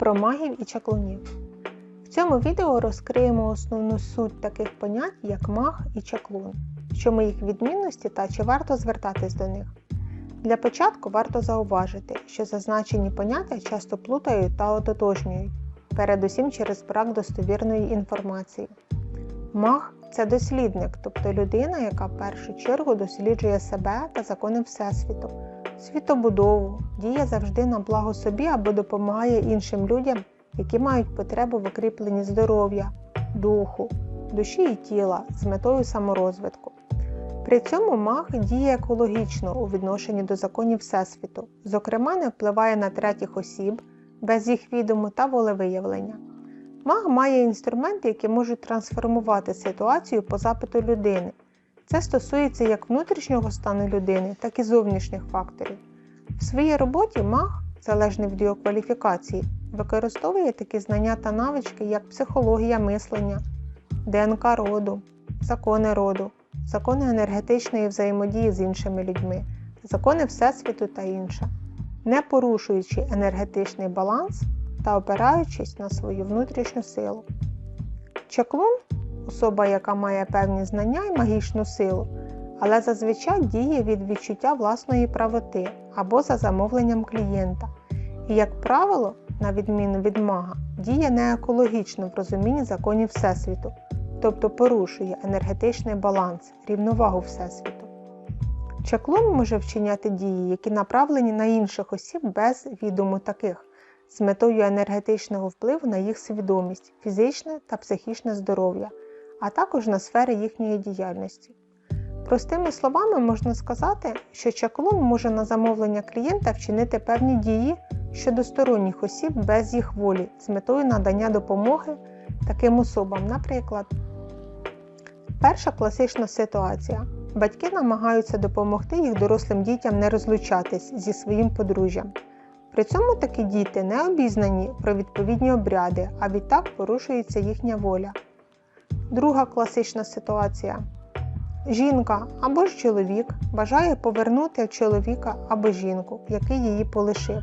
Про магів і чаклунів. В цьому відео розкриємо основну суть таких понять, як маг і чаклун, чому їх відмінності та чи варто звертатись до них. Для початку варто зауважити, що зазначені поняття часто плутають та ототожнюють, передусім через брак достовірної інформації. Маг це дослідник, тобто людина, яка в першу чергу досліджує себе та закони Всесвіту, світобудову, діє завжди на благо собі або допомагає іншим людям, які мають потребу в укріпленні здоров'я, духу, душі і тіла з метою саморозвитку. При цьому маг діє екологічно у відношенні до законів Всесвіту, зокрема, не впливає на третіх осіб без їх відому та волевиявлення. Маг має інструменти, які можуть трансформувати ситуацію по запиту людини. Це стосується як внутрішнього стану людини, так і зовнішніх факторів. В своїй роботі маг, залежно від його кваліфікації, використовує такі знання та навички, як психологія мислення, ДНК роду, закони роду, закони енергетичної взаємодії з іншими людьми, закони Всесвіту та інше, не порушуючи енергетичний баланс та опираючись на свою внутрішню силу. Чаклун особа, яка має певні знання і магічну силу, але зазвичай діє від відчуття власної правоти або за замовленням клієнта. І, як правило, на відміну від мага, діє не екологічно в розумінні законів Всесвіту, тобто порушує енергетичний баланс, рівновагу Всесвіту. Чаклун може вчиняти дії, які направлені на інших осіб без відому таких, з метою енергетичного впливу на їх свідомість, фізичне та психічне здоров'я, а також на сфери їхньої діяльності. Простими словами можна сказати, що чаклун може на замовлення клієнта вчинити певні дії щодо сторонніх осіб без їх волі з метою надання допомоги таким особам, наприклад. Перша класична ситуація. Батьки намагаються допомогти їх дорослим дітям не розлучатись зі своїм подружжям. При цьому такі діти не обізнані про відповідні обряди, а відтак порушується їхня воля. Друга класична ситуація. Жінка або ж чоловік бажає повернути чоловіка або жінку, який її полишив.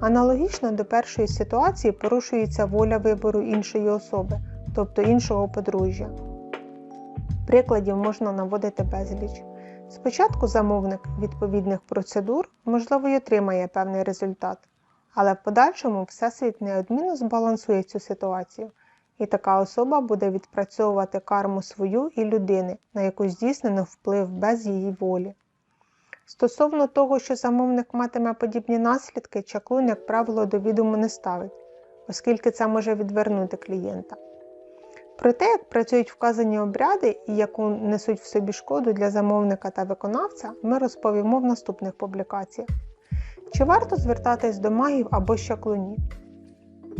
Аналогічно до першої ситуації порушується воля вибору іншої особи, тобто іншого подружжя. Прикладів можна наводити безліч. Спочатку замовник відповідних процедур, можливо, й отримає певний результат, але в подальшому Всесвіт неодмінно збалансує цю ситуацію, і така особа буде відпрацьовувати карму свою і людини, на яку здійснено вплив без її волі. Стосовно того, що замовник матиме подібні наслідки, чаклун, як правило, до відому не ставить, оскільки це може відвернути клієнта. Про те, як працюють вказані обряди і яку несуть в собі шкоду для замовника та виконавця, ми розповімо в наступних публікаціях. Чи варто звертатись до магів або щаклунів?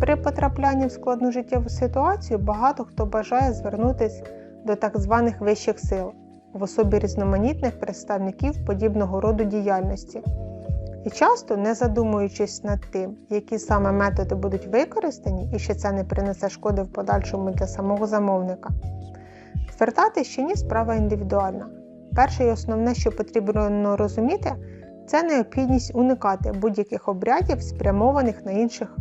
При потраплянні в складну життєву ситуацію багато хто бажає звернутися до так званих вищих сил в особі різноманітних представників подібного роду діяльності. І часто, не задумуючись над тим, які саме методи будуть використані і що це не принесе шкоди в подальшому для самого замовника. Звертатись чи ні справа індивідуальна. Перше і основне, що потрібно розуміти, це необхідність уникати будь-яких обрядів, спрямованих на інших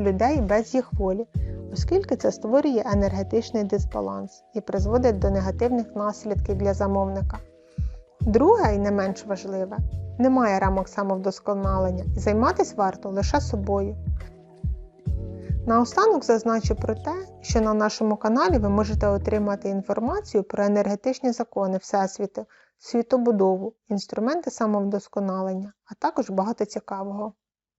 людей без їх волі, оскільки це створює енергетичний дисбаланс і призводить до негативних наслідків для замовника. Друге і не менш важливе, немає рамок самовдосконалення і займатися варто лише собою. Наостанок зазначу про те, що на нашому каналі ви можете отримати інформацію про енергетичні закони Всесвіту, світобудову, інструменти самовдосконалення, а також багато цікавого.